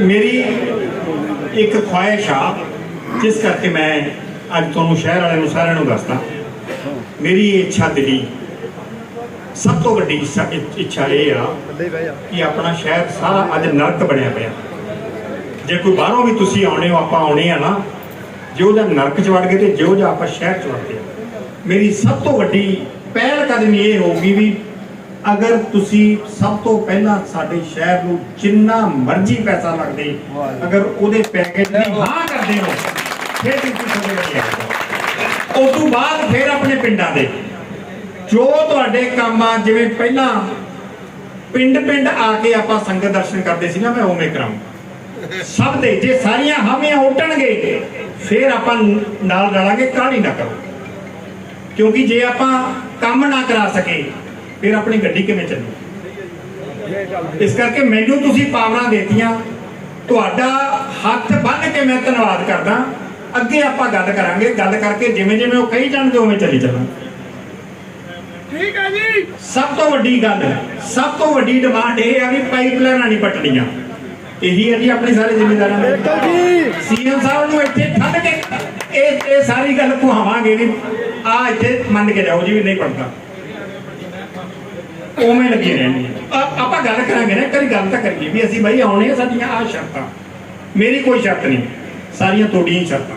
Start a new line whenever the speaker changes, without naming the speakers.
ਮੇਰੀ ਇੱਕ ਖੁਆਇਸ਼ ਆ, ਜਿਸ ਕਰਕੇ ਮੈਂ ਅੱਜ ਤੁਹਾਨੂੰ ਸ਼ਹਿਰ ਵਾਲਿਆਂ ਨੂੰ ਸਾਰਿਆਂ ਨੂੰ ਦੱਸਦਾ। ਮੇਰੀ ਇਹ ਇੱਛਾ ਦਿਲੀ ਸਭ ਤੋਂ ਵੱਡੀ ਇੱਛਾ ਇਹ ਆ ਕਿ ਆਪਣਾ ਸ਼ਹਿਰ ਸਾਰਾ ਅੱਜ ਨਰਕ ਬਣਿਆ ਪਿਆ। ਜੇ ਕੋਈ ਬਾਹਰੋਂ ਵੀ ਤੁਸੀਂ ਆਉਣੇ ਹੋ, ਆਪਾਂ ਆਉਣੇ ਆ ਨਾ ਜਿਹੋ ਜਿਹਾ ਨਰਕ ਚ ਵੜ ਗਏ ਤੇ ਜਿਹੋ ਜਿਹਾ ਆਪਾਂ ਸ਼ਹਿਰ ਚ ਵੜ ਗਏ। ਮੇਰੀ ਸਭ ਤੋਂ ਵੱਡੀ ਪਹਿਲ ਕਦਮੀ ਇਹ ਹੋਊਗੀ ਵੀ ਅਗਰ ਤੁਸੀਂ ਸਭ ਤੋਂ ਪਹਿਲਾਂ ਸਾਡੇ ਸ਼ਹਿਰ ਨੂੰ ਜਿੰਨਾ ਮਰਜ਼ੀ ਪੈਸਾ ਲੱਗਦੇ ਅਗਰ ਉਹਦੇ ਪੈਕੇਜ ਦੀ ਹਾਂ ਕਰਦੇ ਹੋ ਫਿਰ ਤੁਸੀਂ ਵੱਲ ਆਓ ਉਸ ਤੋਂ ਬਾਅਦ ਫਿਰ ਆਪਣੇ ਪਿੰਡਾਂ ਦੇ। ਜੋ ਤੁਹਾਡੇ ਕੰਮ ਆ ਜਿਵੇਂ ਪਹਿਲਾਂ ਪਿੰਡ ਪਿੰਡ ਆ ਕੇ ਆਪਾਂ ਸੰਗਤ ਦਰਸ਼ਨ ਕਰਦੇ ਸੀ ਨਾ ਮੈਂ ਉਵੇਂ ਕਰਾਂ ਸਭ ਦੇ ਜੇ ਸਾਰੀਆਂ ਹਾਮੀਆਂ ਉੱਟਣਗੇ ਫਿਰ ਆਪਾਂ ਨਾਲ ਰਲਾਂਗੇ ਕਾਹਲੀ ਨਾ ਕਰੋ। ਕਿਉਂਕਿ ਜੇ ਆਪਾਂ ਕੰਮ ਨਾ ਕਰਾ ਸਕੇ ਫਿਰ ਆਪਣੀ ਗੱਡੀ ਕਿਵੇਂ ਚੱਲੂ? ਇਸ ਕਰਕੇ ਮੈਨੂੰ ਤੁਸੀਂ ਪਾਵਰਾਂ ਦੇਤੀਆਂ। ਤੁਹਾਡਾ ਹੱਥ ਬੰਨ ਕੇ ਮੈਂ ਧੰਨਵਾਦ ਕਰਦਾ। ਅੱਗੇ ਆਪਾਂ ਗੱਲ ਕਰਾਂਗੇ। ਗੱਲ ਕਰਕੇ ਜਿਵੇਂ ਜਿਵੇਂ ਉਹ ਕਹੀ ਜਾਣਗੇ ਉਵੇਂ ਚੱਲੀ ਚੱਲਾਂਗੇ।
ਠੀਕ ਹੈ ਜੀ।
ਸਭ ਤੋਂ ਵੱਡੀ ਗੱਲ ਸਭ ਤੋਂ ਵੱਡੀ ਡਿਮਾਂਡ ਇਹ ਆ ਵੀ ਪਾਈਪਲਾਈਨਾਂ ਨਹੀਂ ਪਟਣੀਆਂ। ਇਹੀ ਹੈ ਜੀ ਆਪਣੇ ਸਾਰੇ ਜ਼ਿੰਮੇਦਾਰਾਂ ਦੇ। ਸੀਐਮ ਸਾਹਿਬ ਨੂੰ ਇੱਥੇ ਠੱਡ ਕੇ ਇਹ ਇਹ ਸਾਰੀ ਗੱਲ ਕੁਹਾਵਾਂਗੇ ਵੀ ਆ ਇੱਥੇ ਮੰਨ ਕੇ ਜਾਓ ਜੀ ਵੀ ਨਹੀਂ ਪੜਦਾ ਉਵੇਂ ਲੱਗੀ ਰਹਿਣੀ ਆਪਾਂ ਗੱਲ ਕਰਾਂਗੇ ਨਾ ਕਰੀ ਗੱਲ ਤਾਂ ਕਰੀਏ ਵੀ ਅਸੀਂ ਬਾਈ ਆਉਣੇ ਆ ਸਾਡੀਆਂ ਆ ਸ਼ਰਤਾਂ। ਮੇਰੀ ਕੋਈ ਸ਼ਰਤ ਨਹੀਂ, ਸਾਰੀਆਂ ਤੁਹਾਡੀਆਂ ਹੀ ਸ਼ਰਤਾਂ।